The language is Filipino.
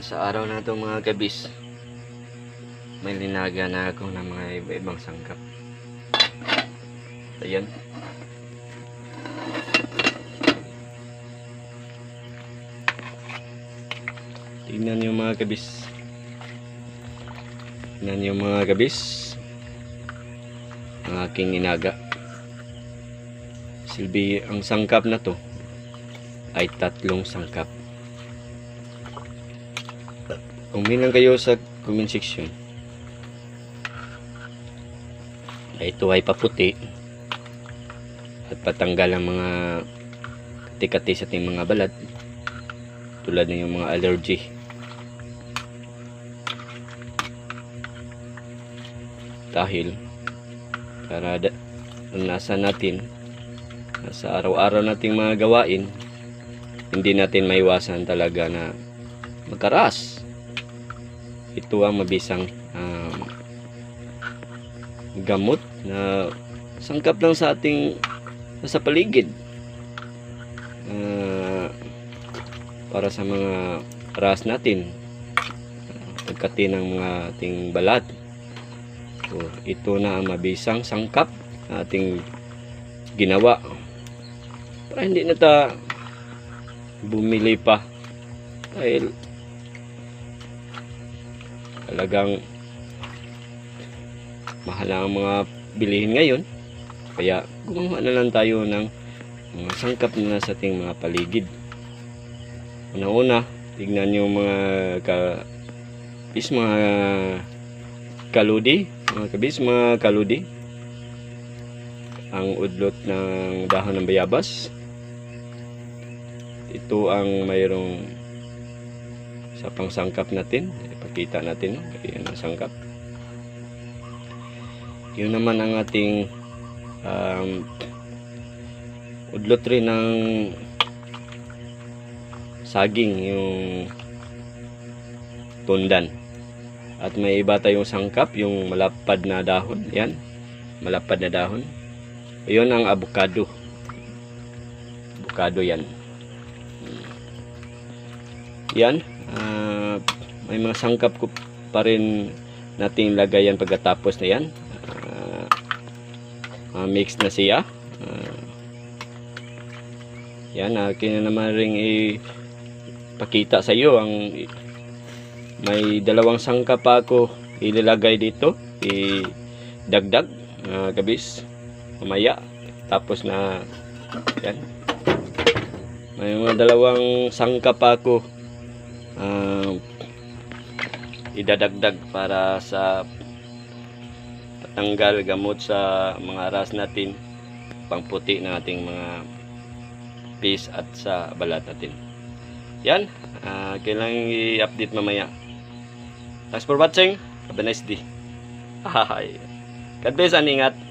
Sa araw na to mga kabis, may linaga na ako ng mga iba-ibang sangkap. Ayan. Tingnan niyo mga kabis. Tingnan niyo mga kabis. Ang aking inaga. Silbi ang sangkap na to ay tatlong sangkap. Kumilang kayo sa comment section. Ito ay paputi at patanggal ang mga kati-kati sa ating mga balat tulad ng yung mga allergy. Dahil para da- nasa natin sa araw-araw nating mga gawain hindi natin maiwasan talaga na magkaras ito ang mabisang um, gamot na sangkap lang sa ating sa paligid. Ah, para sa mga ras natin. Pagkati ng mga ating balat. So, ito na ang mabisang sangkap na ating ginawa. Para hindi na ta bumili pa. Dahil talagang mahal ang mga bilihin ngayon. Kaya gumawa na lang tayo ng mga sangkap na sa ating mga paligid. Una-una tignan yung mga ka bis mga kaludi. Mga kabis mga kaludi. Ang udlot ng dahon ng bayabas. Ito ang mayroong sa pangsangkap natin ipakita natin no? ayan ang sangkap. Yun naman ang ating um, udlot rin ng saging yung tundan. At may iba tayong sangkap yung malapad na dahon. Yan malapad na dahon. Yun ang avocado. Avocado yan. Yan ah, may mga sangkap ko pa rin nating lagayan pagkatapos na yan. Ah, ah, mix na siya. Ah, yan akin na naman rin ipakita sa iyo ang may dalawang sangkap ako ilalagay dito idagdag uh, gabis mamaya tapos na yan. May mga dalawang sangkap ako ah, idadagdag para sa patanggal gamot sa mga ras natin pangputi ng ating mga piece at sa balat natin. Yan ah, kailangan i-update mamaya. Thanks for watching. Have a nice day. God bless and ingat